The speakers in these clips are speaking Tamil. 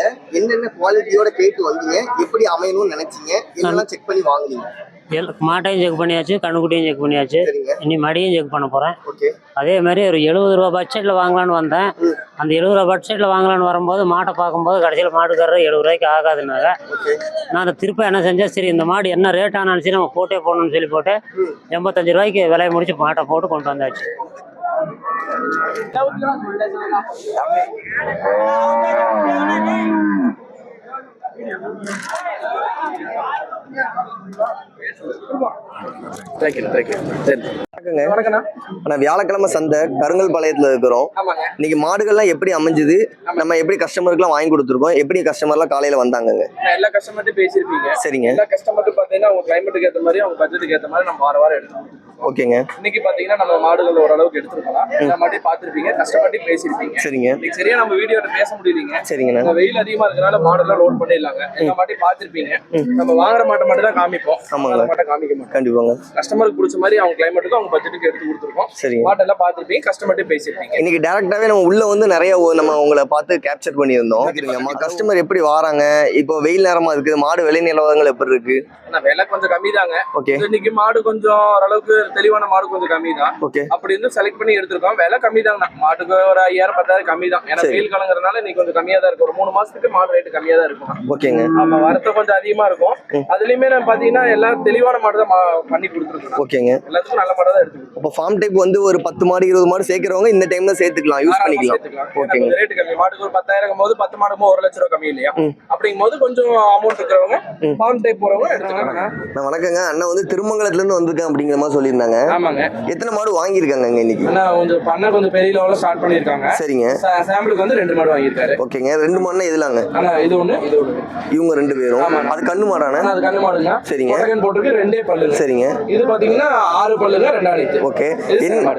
மாடுகள்ல என்னென்ன குவாலிட்டியோட கேட்டு வந்தீங்க? எப்படி அமையணும்னு நினைச்சீங்க? என்னெல்லாம் செக் பண்ணி வாங்குனீங்க? மாட்டையும் செக் பண்ணியாச்சு கண்ணுக்குட்டியும் செக் பண்ணியாச்சு. இனி மடியும் செக் பண்ண போகிறேன் ஓகே. அதே மாதிரி ஒரு எழுபது ரூபா பட்ஜெட்டில் வாங்கலான்னு வந்தேன். அந்த எழுபது ரூபா பட்ஜெட்டில் வாங்கலான்னு வரும்போது மாட்டை பார்க்கும்போது கடைசியில் மாட்டுக்காரர் எழுபது ரூபாய்க்கு ஆகாதுனாங்க ஓகே. நான் அதை திருப்ப என்ன செஞ்சேன்? சரி இந்த மாடு என்ன ரேட் ஆனாலும் சரி நம்ம போட்டே போடணும்னு சொல்லி போட்டு. எண்பத்தஞ்சு ரூபாய்க்கு விலையை முடிச்சு மாட்டை போட்டு கொண்டு வந்தாச்சு. வியாழக்கிழமை சந்தை கருங்கல் பாளையத்துல இருக்கிறோம். இன்னைக்கு மாடுகள்லாம் எப்படி அமைஞ்சுது? நம்ம எப்படி கஸ்டமருக்குலாம் வாங்கி கொடுத்துருக்கோம்? எப்படி கஸ்டமர்லாம் காலையில வந்தாங்கங்க? நான் எல்லா கஸ்டமர்ட்டும் பேசியிருப்பீங்க. சரிங்க. எல்லா கஸ்டமர்ட்டும் பார்த்தீங்கன்னா அவங்க கிளைமேட்டுக்கு ஏற்ற மாதிரி அவங்க பட்ஜெட்டுக்கு ஏற்ற மாதிரி நம்ம வார வாரம் எடுத்துக்கோம் ஓகேங்க. இன்னைக்கு பார்த்தீங்கன்னா நம்ம மாடுகள் ஓரளவுக்கு எடுத்துருக்கலாம். எல்லா மாட்டையும் பார்த்துருப்பீங்க கஸ்டமர்ட்டையும் பேசியிருப்பீங்க. சரிங்க. இன்னைக்கு சரியா நம்ம வீடியோட பேச முடியலீங்க. சரிங்கண்ணா இந்த வெயில் அதிகமா இருக்கனால மாடெல்லாம் லோட் பண்ணிடலாங்க. எல்லா மாட்டையும் பார்த்திருப்பீங்க. நம்ம வாங்குற மாட்டை மட்டும் தான் காமிப்போம். ஆமாங்க. மாட்டை காமிக்க மாட்டோம். கண்டிப்பாங்க. கஸ்டமருக்கு பிடிச்ச மாதிரி அவங்க கிளைமேட்டுக்கு அவங்க பட்ஜெட்டுக்கு எடுத்து கொடுத்துருக்கோம். சரிங்க. மாட்டெல்லாம் பார்த்திருப்பீங்க கஸ்டமர்ட்டையும் பேசியிருப்பீங்க. இன்னைக்கு டேரக்டாவே நம்ம உள்ள வந்து நிறைய நம்ம உங்களை பார்த்து கேப்சர் பண்ணியிருந்தோம். நம்ம கஸ்டமர் எப்படி வராங்க? இப்போ வெயில் நேரமா இருக்கு மாடு விலை நிலவரங்கள் எப்படி இருக்கு? விலை கொஞ்சம் கம்மி தாங்க ஓகே இன்னைக்கு மாடு கொஞ்சம் ஓரளவுக்கு தெளிவான மாடு கொஞ்சம் கம்மி தான் அப்படி இருந்து செலக்ட் பண்ணி எடுத்திருக்கோம். விலை கம்மி தான் மாட்டுக்கு ஒரு ஐயாயிரம் பத்தாயிரம் கம்மி தான் ஏன்னா. வெயில் காலங்கிறதுனால இன்னைக்கு கொஞ்சம் கம்மியா தான் இருக்கும் ஒரு மூணு மாசத்துக்கு மாடு ரேட்டு கம்மியா தான் இருக்கும் ஓகேங்க. ஆமா வரத்து கொஞ்சம் அதிகமா இருக்கும். அதுலயுமே நான் பாத்தீங்கன்னா எல்லாம் தெளிவான மாடு தான் பண்ணி கொடுத்துருக்கோம் ஓகேங்க. எல்லாத்துக்கும் நல்ல மாடு தான் எடுத்துக்கணும் அப்போ ஃபார்ம் டைப் வந்து ஒரு பத்து மாடு இருபது மாடு சேர்க்கிறவங்க இந்த டைம்ல சேர்த்துக்கலாம். யூஸ் பண்ணிக்கலாம். ஓகேங்க. ரேட்டு கம்மி. மாட்டுக்கு ஒரு பத்தாயிரம் போது பத்து மாடுக்கும் ஒரு லட்ச ரூபா கம்மி இல்லையா. அப்படிங்கும் போது கொஞ்சம் அமௌண்ட் இருக்கிறவங்க. ஃபார்ம் டைப் போறவங்க எடுத்துக்கலாம் நான் வணக்கங்க. அண்ணா வந்து திருமங்கலத்துல இருந்து வந்திருக்கேன் அப்படிங்கிற மாதிரி சொல்லியிருந்தாங்க ஆமாங்க. எத்தனை மாடு வாங்கியிருக்காங்க இன்னைக்கு? கொஞ்சம் பண்ண கொஞ்சம் பெரிய லெவலில் ஸ்டார்ட் பண்ணியிருக்காங்க. சரிங்க. சாம்பிளுக்கு வந்து ரெண்டு மாடு வாங்கியிருக்காரு. ஓகேங்க. ரெண்டு மாடுனா எதுலாங்க? ஆனா இது ஒண்ணு இது ஒண்ணு. இவங்க ரெண்டு பேரும். அது கண்ணு மாடானே? அது கண்ணு மாடுங்க. சரிங்க. போட்டிருக்கு ரெண்டே பல்லுங்க. சரிங்க. இது பாத்தீங்கன்னா ஆறு பல்லுங்க ரெண்டாயிரத்து ஓகே.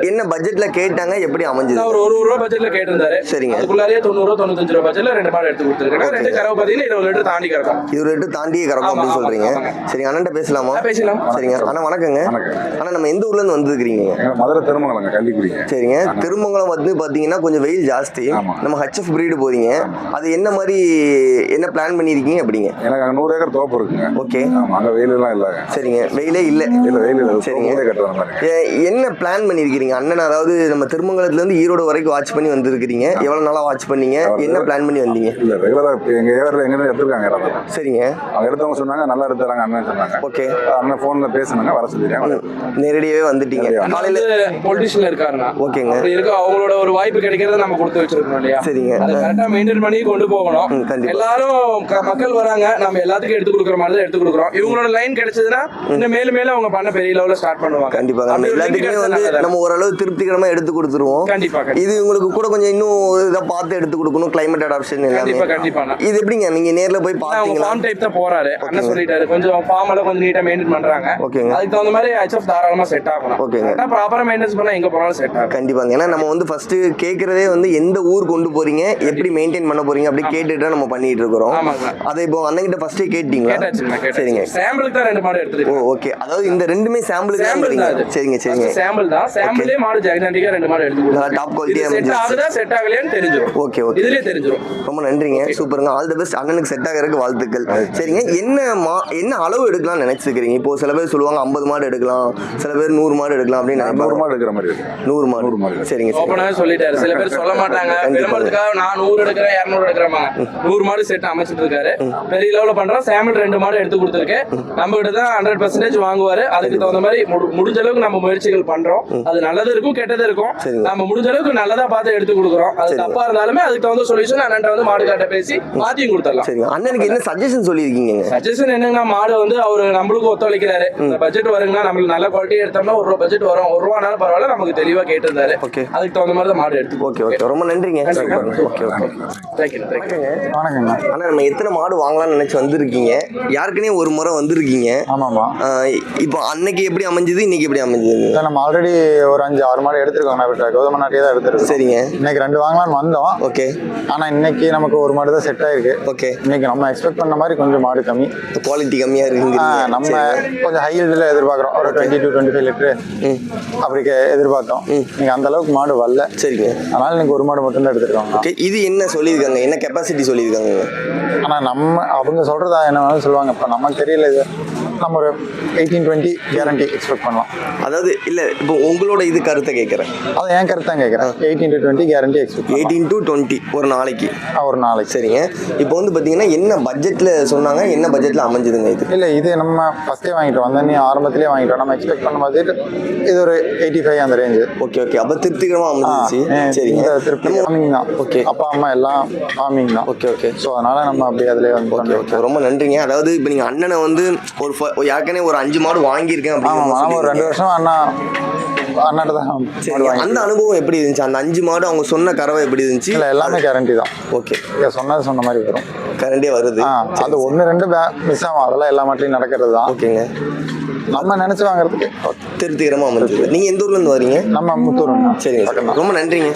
என்ன பட்ஜெட்ல கேட்டாங்க? எப்படி அமைஞ்சது? ஒரு ஒரு ரூபா பட்ஜெட்ல கேட்டிருந்தாரு. சரிங்க. அதுக்குள்ளாரே தொண்ணூறு ரூபா தொண்ணூத்தஞ்சு ரூபா பட்ஜெட்ல ரெண்டு மாடு எடுத்து கொடுத்துருக்காங்க. ரெண்டு கறவை பாத்தீங்கன்னா இருபது லிட்டர் தாண்டி கறக்கும். இது ரேட்டு தாண்டியே கிடக்கும் அப்படின்னு சொல்றீங்க. சரிங்க. அண்ணன்ட்ட பேசலாமா? பேசலாம். சரிங்க. அண்ணா வணக்கங்க. அண்ணா நம்ம எந்த ஊர்ல இருந்து வந்திருக்கிறீங்க? மதுரை திருமங்கலங்க கள்ளிக்குடிங்க. சரிங்க. திருமங்கலம் வந்து பாத்தீங்கன்னா கொஞ்சம் வெயில் ஜாஸ்தி. நம்ம ஹச்எஃப் பிரீடு போறீங்க. அது என்ன மாதிரி என்ன பிளான் பண்ணிருக்கீங்க அப்படிங்க? எனக்கு அங்க நூறு ஏக்கர் தோப்பு இருக்குங்க. ஓகே. ஆமா அங்க வெயில் எல்லாம் இல்லைங்க சரிங்க. வெயிலே இல்ல. இல்ல வெயில் இல்லை. சரிங்க. என்ன பிளான் பண்ணிருக்கீங்க அண்ணன் அதாவது நம்ம திருமங்கலத்துல இருந்து ஈரோடு வரைக்கும் வாட்ச் பண்ணி வந்திருக்கிறீங்க. எவ்வளவு நாளா வாட்ச் பண்ணீங்க? என்ன பிளான் பண்ணி வந்தீங்க? இல்ல ரெகுலரா இப்ப எங்க ஏரியாவில் எங்க எடுத்திருக்காங்க சரிங்க. அவங்க எடுத்தவங்க சொன்னாங்க நல்லா எடுத்துறாங்க அண்ணன் சொன்னாங்க. ஓகே. அண்ணன் போன்ல பேசுனாங்க வர சொல்லிடுறேன் நேரடியாவே வந்துட்டீங்க. காலையில பொலிட்டிஷியன் இருக்காருன்னா ஓகேங்க. இருக்க அவங்களோட ஒரு வாய்ப்பு கிடைக்கிறத நம்ம கொடுத்து வச்சிருக்கணும் இல்லையா? சரிங்க. அதை கரெக்டா மெயின்டைன் பண்ணி கொண்டு போகணும். எல்லாரும் மக்கள் வராங்க. நம்ம எல்லாத்துக்கும் எடுத்து கொடுக்குற மாதிரி தான் எடுத்து கொடுக்குறோம். இவங்களோட லைன் கிடைச்சதுன்னா இன்னும் மேலும் மேலும் அவங்க பண்ண பெரிய லெவலில் ஸ்டார்ட் பண்ணுவாங்க. கண்டிப்பா நம்ம எல்லாத்துக்குமே வந்து. நம்ம ஓரளவு திருப்திகரமா எடுத்து கொடுத்துருவோம். கண்டிப்பா இது உங்களுக்கு கூட கொஞ்சம் இன்னும் இதை பார்த்து எடுத்து கொடுக்கணும் கிளைமேட் அடாப்ஷன் எல்லாமே. கண்டிப்பா கண்டிப்பா. இது எப்படிங்க? நீங்க நேர்ல போய் அவங்க பாத்தீங்களா ஃபார்ம் டைப் தான் போறாரு. அண்ணன் சொல்லிட்டாரு. கொஞ்சம் ஃபார்ம் எல்லாம் கொஞ்சம் நீட்டா மெயின்டைன் பண்றாங்க. ஓகேங்க. அதுக்கு தகுந்த மாதிரி ஹெச்எஃப் தாராளமா செட் ஆகணும். கரெக்டா ப்ராப்பரா மெயின்டைன்ஸ் பண்ணா எங்க போனாலும் செட் ஆகும். கண்டிப்பாங்க. ஏன்னா நம்ம வந்து ஃபர்ஸ்ட் கேக்குறதே வந்து எந்த ஊர் கொண்டு போறீங்க எப்படி மெயின்டைன் பண்ண போறீங்க அப்படி கேட்டுட்டு நம்ம பண்ணிட்டு இருக்கிறோம். அதை இப்போ அண்ணன்கிட்ட ஃபர்ஸ்டே கேட்டீங்களா? சரிங்க. சாம்பிளுக்கு தான் ரெண்டு மாடு ஓ எடுத்துருக்கோம் ஓகே அதாவது இந்த ரெண்டுமே சாம்பிளுக்கு தான் சாம்பிள் தான். சரிங்க சரிங்க. சாம்பிள் தான். சாம்பிளே மாடு ஜெகதாண்டிக்கா ரெண்டு மாடு எடுத்து நல்லா top quality செட். ஆகுதா செட் ஆகலையான்னு தெரிஞ்சிடும் ஓகே ஓகே இதுலயே தெரிஞ்சிடும் ரொம்ப நன்றிங்க. சூப்பருங்க. ஆல் தி பெஸ்ட் அண்ணனுக்கு செட் ஆகிறதுக்கு வாழ்த்துக்கள். சரிங்க. என்ன மா என்ன அளவு எடுக்கலாம்னு நினைச்சிருக்கிறீங்க? இப்போ சில பேர் சொல்லுவாங்க ஐம்பது மாடு எடுக்கலாம். சில பேர் நூறு மாடு எடுக்கலாம் அப்படின்னு நூறு மாடு எடுக்கிற மாதிரி இருக்கு. நூறு மாடு. நூறு மாடு. சரிங்க சரி ஓப்பனாவே சொல்லிட்டாரு. சில பேர் சொல்ல மாட்டாங்க. விளம்பரத்துக்காக நான் நூறு எடுக்கிறேன் இரநூறு எடுக்கிறேன் நூறு மாடு செட் அமைச்சிட்டு இருக்காரு. பெரிய லெவலில் பண்றோம். சாம்பிள் ரெண்டு மாடு எடுத்து கொடுத்துருக்கேன் நம்ம கிட்ட தான் ஹண்ட்ரட் பர்சன்டேஜ் வாங்குவாரு. அதுக்கு தகுந்த மாதிரி முடி- முடிஞ்ச அளவுக்கு நம்ம முயற்சிகள் பண்றோம். அது நல்லது இருக்கும் கெட்டது இருக்கும். நம்ம முடிஞ்ச அளவுக்கு நல்லதா பார்த்து எடுத்து கொடுக்குறோம். அது. தப்பா இருந்தாலுமே அதுக்கு தகுந்த சொல்யூஷன் அண்ணன் வந்து மாடு காட்ட பேசி மாத்தியும் கொடுத்துடலாம். சரிங்க. அண்ணனுக்கு என்ன சஜஷன் சொல்லியிருக்கீங்க? சஜஷன் என்னங்கன்னா மாடு வந்து அவர் நம்மளுக்கு ஒத்துழைக்கிறாரு. இந்த பட்ஜெட் வருங்கன்னா நம்மளுக்கு நல்ல குவாலிட்டி எடுத்தோம்னா ஒரு ரூபா பட்ஜெட் வரும். ஒரு ரூபானாலும் பரவாயில்ல நமக்கு தெளிவா கேட்டிருந்தாரு. ஓகே அதுக்கு தகுந்த மாதிரி தான் மாடு எடுத்து ஓகே ஓகே ரொம்ப நன்றிங்க. ஓகே ஓகே தேங்க்யூ வணக்கங்க. நம்ம எத்தனை மாடு வாங்கலாம்னு நினைச்சு வந்திருக்கீங்க? யாருக்குனே ஒரு முறை வந்திருக்கீங்க. ஆமாமா ஆஹ் இப்போ அன்னைக்கு எப்படி அமைஞ்சது இன்னைக்கு எப்படி அமைஞ்சது? இல்லை நம்ம ஆல்ரெடி ஒரு அஞ்சு ஆறு மாடு எடுத்திருக்கோம் நான் கௌதம நாட்டியே தான் எடுத்திருக்கோம். சரிங்க. இன்னைக்கு ரெண்டு வாங்கலாம்னு வந்தோம். ஓகே ஆனா இன்னைக்கு நமக்கு ஒரு மாடு தான் செட் ஆயிருக்கு. ஓகே இன்னைக்கு நம்ம எக்ஸ்பெக்ட் பண்ண மாதிரி கொஞ்சம் மாடு கம்மி. குவாலிட்டி கம்மியா ஆ, இருக்குங்க நம்ம கொஞ்சம் ஹை இதில் எதிர்பார்க்குறோம். ஒரு twenty to twenty five litre அப்படி எதிர்பார்த்தோம். நீங்கள் அந்த அளவுக்கு மாடு வரல. சரிங்க. அதனால நீங்கள் ஒரு மாடு மட்டும்தான் எடுத்துருக்காங்க. ஓகே இது என்ன சொல்லியிருக்காங்க? என்ன கெப்பாசிட்டி சொல்லியிருக்காங்க? ஆனால் நம்ம அவங்க சொல்கிறதா என்ன வேணாலும் சொல்லுவாங்க. இப்போ நமக்கு தெரியல இது. நம்ம ஒரு எயிட்டீன் டுவெண்ட்டி கேரண்டி எக்ஸ்பெக்ட் பண்ணலாம். அதாவது இல்லை இப்போ உங்களோட இது கருத்தை கேட்குறேன் அதை என் கருத்து தான் கேட்குறேன் eighteen to twenty guarantee expect eighteen to twenty ஒரு நாளைக்கு. ஒரு நாளைக்கு. சரிங்க. இப்போ வந்து பார்த்தீங்கன்னா என்ன பட்ஜெட்டில் சொன்னாங்க என்ன பட்ஜெட்டில் அமைஞ்சதுங்க இது? இல்லை இது நம்ம ஃபஸ்ட்டே வாங்கிட்டோம். வந்த நீ ஆரம்பத்திலே வாங்கிட்டோம். நம்ம எக்ஸ்பெக்ட் பண்ண மாதிரி இது ஒரு எயிட்டி ஃபைவ் அந்த ரேஞ்சு ஓகே ஓகே அப்போ திருப்திகரமாக அமைஞ்சிச்சு சரிங்க. திருப்பி ஃபார்மிங் தான். Okay. அப்பா அம்மா எல்லாம் ஃபார்மிங் தான். ஓகே ஓகே ஸோ அதனால நம்ம அப்படியே அதிலே வந்து ஓகே ஓகே ரொம்ப நன்றிங்க. அதாவது இப்போ நீங்கள் அண்ணனை வந்து ஒரு ஏற்கனவே ஒரு அஞ்சு மாடு வாங்கியிருக்கேன் அப்படின்னு ஒரு ரெண்டு. வருஷம் அண்ணா அண்ணாட்ட தான் வாங்கி அந்த அனுபவம் எப்படி இருந்துச்சு? அந்த அஞ்சு மாடு அவங்க சொன்ன கறவை எப்படி இருந்துச்சு? இல்லை எல்லாமே கேரண்டி தான். ஓகே சொன்னது சொன்ன மாதிரி வரும். கரண்டே வருது. அது ஒன்று ரெண்டு மிஸ் ஆகும். அதெல்லாம் எல்லா மாட்டிலையும் நடக்கிறது தான். ஓகேங்க நம்ம நினச்சி வாங்குறதுக்கு. திருப்திகரமாக அமைஞ்சது. நீங்கள் எந்த ஊர்லேருந்து வரீங்க நம்ம முத்தூர் தான். ரொம்ப நன்றிங்க.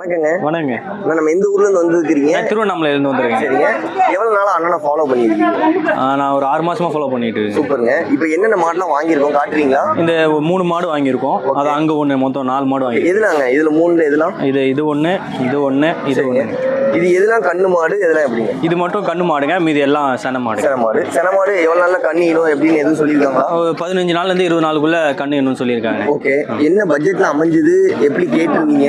வணக்கங்க. வணக்கங்க. அண்ணா, நம்ம எந்த ஊர்லேருந்து வந்துருக்கிறீங்க. நான் திருவண்ணாமலை இருந்து வந்திருக்கேன். சரிங்க. எவ்வளோ நாளாக அண்ணனை ஃபாலோ பண்ணியிருக்கீங்க ஆ, நான் ஒரு ஆறு மாசமா ஃபாலோ பண்ணிட்டு இருக்கேன். சூப்பருங்க. இப்போ என்னென்ன மாடெலாம் வாங்கியிருக்கோம் காட்டுறீங்களா? இந்த மூணு மாடு வாங்கியிருக்கோம். அது அங்க ஒண்ணு மொத்தம் நாலு மாடு வாங்கி எதுலாங்க இதில் மூணுல எதுலாம்? இது இது ஒண்ணு இது ஒண்ணு இது ஒண்ணு. இது எதுலாம்? கண்ணு மாடு எதெல்லாம் எப்படிங்க? இது மட்டும் கண்ணு மாடுங்க. மீதி எல்லாம் சன மாடு. சென மாடு. சென மாடு எவ்வளோ நாளில் கண்ணு ஈனும் எப்படின்னு எதுவும் சொல்லியிருக்காங்களா? பதினஞ்சு நாள்ல இருந்து இருபது நாளுக்குள்ள கண்ணு இன்னும் சொல்லியிருக்காங்க. ஓகே. என்ன பட்ஜெட்ல அமைஞ்சது? எப்படி கேட்டிருந்தீங்க?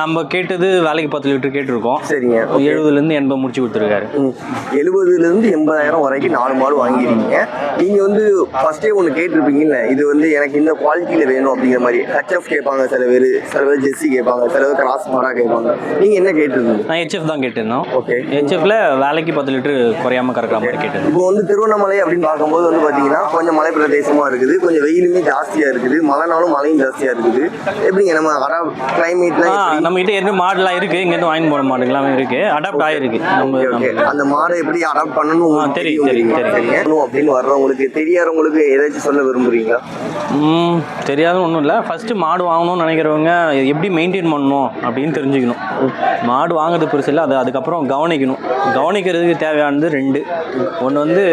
நம்ம கேட்டது வேலைக்கு பத்து லிட்டர் கேட்டிருக்கோம். சரிங்க எழுபதுல இருந்து எண்பது முடிச்சு கொடுத்துருக்காரு. ம். எழுபதுல இருந்து எண்பதாயிரம் வரைக்கும் நாலு மாடு வாங்கிருக்கீங்க நீங்க வந்து ஃபர்ஸ்டே ஒன்று கேட்டிருப்பீங்கல்ல இது வந்து எனக்கு இந்த குவாலிட்டியில வேணும் அப்படிங்கிற மாதிரி ஹச்எஃப் கேட்பாங்க சில பேர் சில பேர் ஜெர்சி கேட்பாங்க சில பேர் கிராஸ் மாடா கேட்பாங்க. நீங்க என்ன கேட்டிருந்தீங்க? நான் ஹெச்எஃப் தான் கேட்டிருந்தோம். ஓகே ஹெச்எஃப்ல வேலைக்கு பத்து லிட்டர் குறையாம கறக்கிற மாதிரி கேட்டது இப்போ வந்து திருவண்ணாமலை அப்படின்னு பார்க்கும்போது வந்து பார்த்தீங்கன்னா கொஞ்சம் மலை பிரதேசமா இருக்குது கொஞ்சம் வெயிலுமே ஜாஸ்தியா இருக்குது மழைனாலும் மழையும் ஜாஸ்தியா இருக்குது. எப்படிங்க நம்ம ஆ கிளைமேட்லாம் நம்ம கிட்ட ஏற்கனவே மாடுலாம் இருக்கு இங்க இருந்து வாங்கி போன மாடுங்களாம் இருக்கு. அடாப்ட் ஆயிருக்கு. நம்ம அந்த மாடை எப்படி அடாப்ட் பண்ணணும் தெரியும், தெரியும், தெரியும். அப்படின்னு வர்றவங்களுக்கு தெரியாதவங்களுக்கு ஏதாச்சும் சொல்ல விரும்புறீங்களா? ம் தெரியாத ஒன்றும் இல்லை. ஃபஸ்ட்டு மாடு வாங்கணும்னு நினைக்கிறவங்க எப்படி மெயின்டைன் பண்ணணும் அப்படின்னு தெரிஞ்சுக்கணும். மாடு வாங்குறது பெருசு இல்லை அது அதுக்கப்புறம் கவனிக்கணும். கவனிக்கிறதுக்கு தேவையானது ரெண்டு. ஒன்று வந்து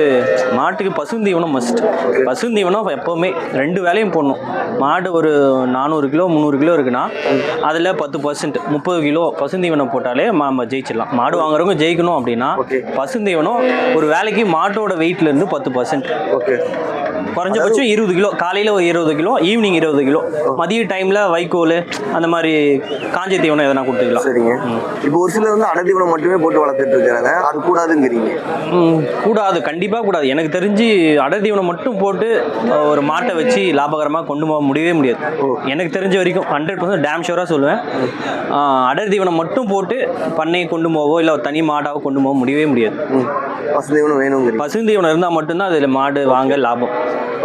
மாட்டுக்கு பசுந்தீவனம் மஸ்ட் பசுந்தீவனம் எப்போவுமே ரெண்டு வேலையும் போடணும். மாடு ஒரு நானூறு கிலோ முந்நூறு கிலோ இருக்குன்னா அதில் பத்து பர்சன்ட் முப்பது கிலோ பசுந்தீவனம் போட்டாலே நம்ம ஜெயிச்சிடலாம். மாடு வாங்குறவங்க ஜெயிக்கணும் அப்படின்னா. பசுந்தீவனம் ஒரு வேலைக்கு மாட்டோட வெயிட்ல இருந்து பத்து பர்சன்ட் ஓகே. குறைஞ்சபட்சம் இருபது கிலோ காலையில் ஒரு இருபது கிலோ ஈவினிங் இருபது கிலோ. மதிய டைமில் வைக்கோல் அந்த மாதிரி காஞ்ச தீவனம் எதனா கொடுத்துக்கலாம். சரிங்க. இப்போ ஒரு சிலர் வந்து அடதீவனம் மட்டுமே போட்டு வளர்த்துட்டு இருக்காங்க. அது கூடாதுங்கிறீங்க. ம், கூடாது கண்டிப்பாக கூடாது. எனக்கு தெரிஞ்சு அடர் தீவனம் மட்டும் போட்டு ஒரு மாட்டை வச்சு லாபகரமாக கொண்டு போக முடியவே முடியாது. எனக்கு தெரிஞ்ச வரைக்கும் ஹண்ட்ரட் பர்சன்ட் டேம் ஷூராக சொல்லுவேன். அடர் தீவனம் மட்டும் போட்டு பண்ணையை கொண்டு போவோ இல்லை தனி மாடாவோ கொண்டு போக முடியவே முடியாது. ம். வசதீவனம் வேணுங்கிறீங்க. பசுந்தீவனம் இருந்தால் மட்டும்தான் அதில் மாடு வாங்க லாபம்.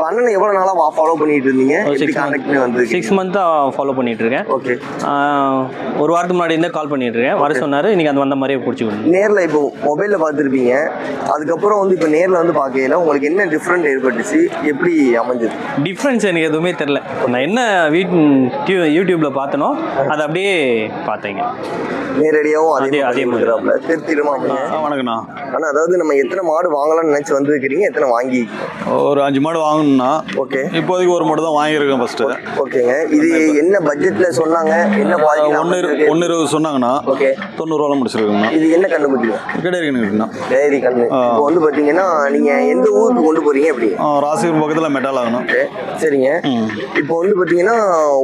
அண்ணன் எவ்வளோ நாளாக ஃபாலோ பண்ணிட்டு இருந்தீங்க சிக்ஸ் கான்டாக்ட் பண்ணி மந்த் வந்திருக்கீங்க சிக்ஸ் மந்த்தாக ஃபாலோ பண்ணிட்டு இருக்கேன் ஓகே ஒரு வாரத்துக்கு முன்னாடி இருந்தே கால் பண்ணிட்டு இருக்கேன் வர சொன்னாரு இன்னைக்கு அந்த வந்த மாதிரியே பிடிச்சி நேரில் இப்போ மொபைலில் பார்த்துருப்பீங்க. அதுக்கப்புறம் வந்து இப்போ நேரில் வந்து பார்க்கையில உங்களுக்கு என்ன டிஃப்ரெண்ட் ஏற்பட்டுச்சு? எப்படி அமைஞ்சது? டிஃப்ரென்ஸ் எனக்கு எதுவுமே தெரில நான் என்ன வீட் டியூ- யூடியூப்ல பார்த்தனோ அதை அப்படியே பார்த்தேங்க. நேரடியாகவும் அதே அதே- மாதிரி. திருத்திடுமா வணக்கண்ணா ஆனால் அதாவது நம்ம எத்தனை மாடு வாங்கலாம்னு நினச்சி வந்திருக்கிறீங்க எத்தனை வாங்கி ஒரு அஞ்சு மாடு வாங்கணும்னா ஓகே. இப்போதைக்கு ஒரு மாடு தான் வாங்கியிருக்கேன் ஃபர்ஸ்ட் ஓகேங்க. இது என்ன பட்ஜெட்டில் சொன்னாங்க? என்ன குவாலிட்டி ஒன்று இருபது சொன்னாங்கன்னா ஓகே. தொண்ணூறுவாலாம் முடிச்சிருக்குங்கண்ணா. இது என்ன கண்டுபிடிக்கும் கிடையாதுங்கண்ணா டேரி கண்ணு. இப்போ வந்து பார்த்தீங்கன்னா நீங்கள் எந்த ஊருக்கு கொண்டு போறீங்க எப்படி ராசிபுரம் பக்கத்தில் மெட்டால் ஆகணும். சரிங்க. இப்போ வந்து பார்த்தீங்கன்னா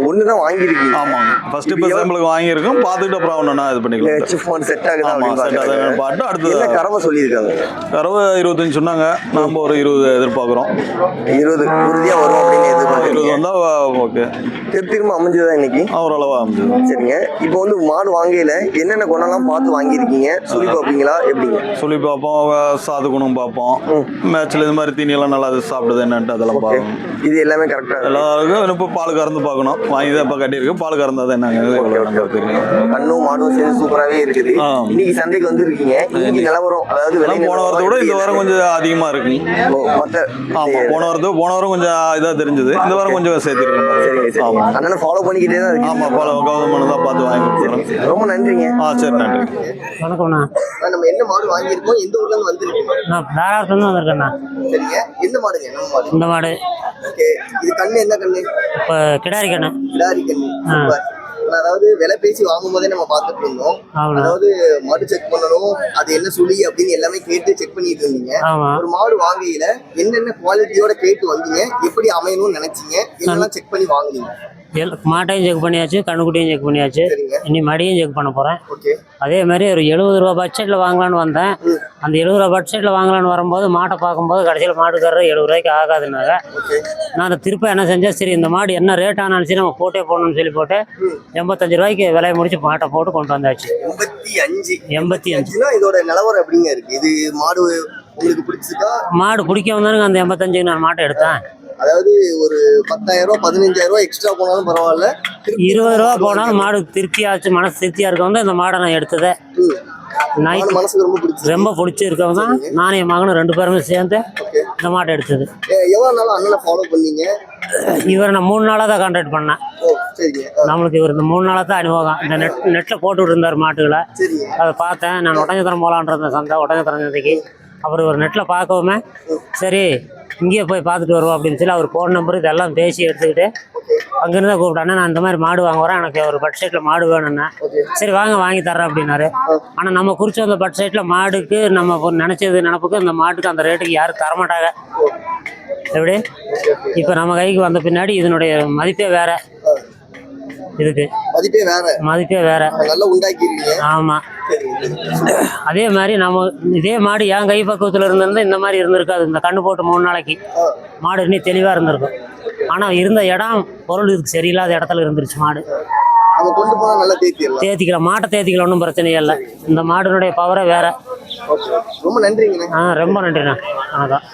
ஒன்று தான் வாங்கியிருக்கீங்க. ஆமாங்க. ஃபர்ஸ்ட் இப்போ சாம்பிளுக்கு வாங்கியிருக்கோம். பார்த்துட்டு அப்புறம் ஒன்றுனா இது பண்ணிக்கலாம். ஹெச்எஃப் ஒன் செட் ஆகுதா ஆகுதான்னு பார்க்கறாங்க. பார்த்து அடுத்தது- கறவை சொல்லியிருக்காங்க? கறவை இருபத்தஞ்சு சொன்னாங்க. நாம் ஒரு இருபது எதிர்பார்க்குறோம். இருபது உறுதியாக வரும் அப்படின்னு எதிர்பார்க்குறீங்க. வந்தால் ஓகே. திரும்ப அமைஞ்சதா இன்னைக்கு? ஓரளவாக அமைஞ்சது. சரிங்க. இப்போ வந்து மாடு வாங்கையில என்னென்ன குணம்லாம் பார்த்து வாங்கியிருக்கீங்க? சொல்லி பார்ப்பீங்களா? எப்படிங்க? சொல்லி பார்ப்போம் சாது குணம் பார்ப்போம். மேட்ச்சில் இது மாதிரி தீனியெல்லாம் நல்லா அது சாப்பிடுது என்னன்ட்டு அதெல்லாம் பார்ப்போம். இது எல்லாமே கரெக்டாக எல்லாருக்கும் இப்போ பால் கறந்து பார்க்கணும். வாங்கி தான் இப்போ கட்டியிருக்கு. பால் கறந்தா தான் என்னங்க கண்ணும் மாடும் சேர்ந்து சூப்பராகவே இருக்குது. இன்னைக்கு சந்தைக்கு வந்திருக்கீங்க. இன்னைக்கு நிலவரம் அதாவது போன வாரத்தை விட இந்த வாரம் கொஞ்சம் அதிகமாக இருக்குங்க ஓ, மொத்த ஆமாம் போன வாரத்துக்கு போன வாரம் கொஞ்சம் இதாக தெரிஞ்சது. இந்த வாரம் கொஞ்சம் சரிங்க சேர்த்திருக்கோம் சரி. ஆமாம் அண்ணனை ஃபாலோ பண்ணிக்கிட்டே தான் இருக்கீங்க ஆமாம் பல கௌதமனு தான் பார்த்து வாங்கி கொடுத்துறோம் ரொம்ப நன்றிங்க. ஆ சரி நன்றி. வணக்கம்ண்ணா. நம்ம என்ன மாடு வாங்கியிருக்கோம்? எந்த ஊர்ல இருந்து வந்திருக்கீங்க நான் தாராளத்துலேருந்து வந்திருக்கேண்ணா. சரிங்க. எந்த மாடுங்க? நம்ம மாடு? இந்த மாடு. ஓகே. இது கண்ணு என்ன கண்ணு? இப்போ கிடாரி கண்ணு. கிடாரி கண்ணு. அதாவது விலை பேசி வாங்கும் போதே நம்ம பார்த்துட்டு இருந்தோம். அதாவது மாடு செக் பண்ணணும் அது என்ன சுழி அப்படின்னு எல்லாமே கேட்டு செக் பண்ணிட்டு இருந்தீங்க. ஒரு மாடு வாங்கையில என்னென்ன குவாலிட்டியோட கேட்டு வந்தீங்க எப்படி அமையணும்னு நினைச்சீங்க என்னெல்லாம் செக் பண்ணி வாங்குனீங்க? எல் மாட்டையும் செக் பண்ணியாச்சு கண்ணுக்குட்டியும் செக் பண்ணியாச்சு. இனி மடியும் செக் பண்ண போகிறேன் அதே மாதிரி ஒரு எழுபது ரூபா பட்ஜெட்டில் வாங்கலான்னு வந்தேன். அந்த எழுபது ரூபா பட்ஜெட்டில் வாங்கலான்னு வரும்போது மாட்டை பார்க்கும்போது கடைசியில் மாட்டுக்காரர் எழுபது ரூபாய்க்கு ஆகாதுனாங்க நான் அதை திருப்ப என்ன செஞ்சேன் சரி இந்த மாடு என்ன ரேட் ஆனாலும் சரி நம்ம போட்டே போடணும்னு சொல்லி போட்டு எண்பத்தஞ்சு ரூபாய்க்கு விலையை முடிச்சு மாட்டை போட்டு கொண்டு வந்தாச்சு. எண்பத்தி அஞ்சு. எண்பத்தி அஞ்சு. இதோட நிலவரம் எப்படிங்க இருக்கு? இது மாடு உங்களுக்கு பிடிச்சிருக்கா? மாடு பிடிக்க வந்தானுங்க அந்த எண்பத்தஞ்சுக்கு நான் மாட்டை எடுத்தேன். அதாவது ஒரு பத்தாயிரம் ரூபாய் பதினஞ்சாயிரம் ரூபாய் எக்ஸ்ட்ரா போனாலும் பரவாயில்ல. இருபது ரூபா போனாலும் மாடு திருப்தியாச்சு மனசு திருப்தியாக இருக்க வந்து இந்த மாடை நான் எடுத்ததே. மாடு மனசுக்கு ரொம்ப பிடிச்சிருக்கு. ரொம்ப பிடிச்சிருக்கவங்க தான் என் மகனும் ரெண்டு பேருமே சேர்ந்து இந்த மாட்டை எடுத்தது. எவ்வளவு நாள் அண்ணனை ஃபாலோ பண்ணீங்க? இவரை நான் மூணு நாளாக தான் கான்டாக்ட் பண்ணேன். நம்மளுக்கு இவர் இந்த மூணு நாளாக தான் அனுபவம். இந்த நெட் நெட்டில் போட்டு இருந்தார் மாட்டுகளை. அதை பார்த்தேன். நான் ஒட்டஞ்சத்திரம் போகலான்ற சந்தை ஒட்டஞ்சத்திரம் சந்தைக்கு. அப்புறம் ஒரு நெட்டில் பார்க்கவுமே சரி இங்கேயே போய் பார்த்துட்டு வருவோம் அப்படின்னு சொல்லி அவர் ஃபோன் நம்பர் இதெல்லாம் பேசி எடுத்துக்கிட்டு அங்கேருந்து கூப்பிட்டானே நான் இந்த மாதிரி மாடு வாங்க வரேன் எனக்கு ஒரு பட்ஜெட்டில் மாடு வேணும்னே சரி வாங்க வாங்கி தர்றேன் அப்படின்னாரு. ஆனால் நம்ம குறித்து வந்த பட்ஜெட்டில் மாடுக்கு நம்ம நினச்சது நினப்புக்கு அந்த மாட்டுக்கு அந்த ரேட்டுக்கு யாரும் தரமாட்டாங்க எப்படி? இப்போ நம்ம கைக்கு வந்த பின்னாடி இதனுடைய மதிப்பே வேற. இதுக்கு மதிப்பே வேற. மதிப்பே வேற. நல்லா உண்டாக்கிருக்கீங்க ஆமாம் அதே மாதிரி நம்ம இதே மாடு என் கை பக்குவத்தில் இருந்திருந்தா இந்த மாதிரி இருந்திருக்காது. இந்த கண்ணு போட்டு மூணு நாளைக்கு மாடு இன்னும் தெளிவாக இருந்திருக்கும். ஆனால் இருந்த இடம் பொருள் இதுக்கு சரியில்லாத இடத்துல இருந்துருச்சு மாடு. தேத்திக்கலாம். மாட்டை தேத்திக்கலாம் ஒன்றும் பிரச்சனையே இல்லை. இந்த மாடுனுடைய பவரே வேற. ரொம்ப நன்றிங்கண்ணே. ஆ ரொம்ப நன்றிண்ணா. வணக்கம்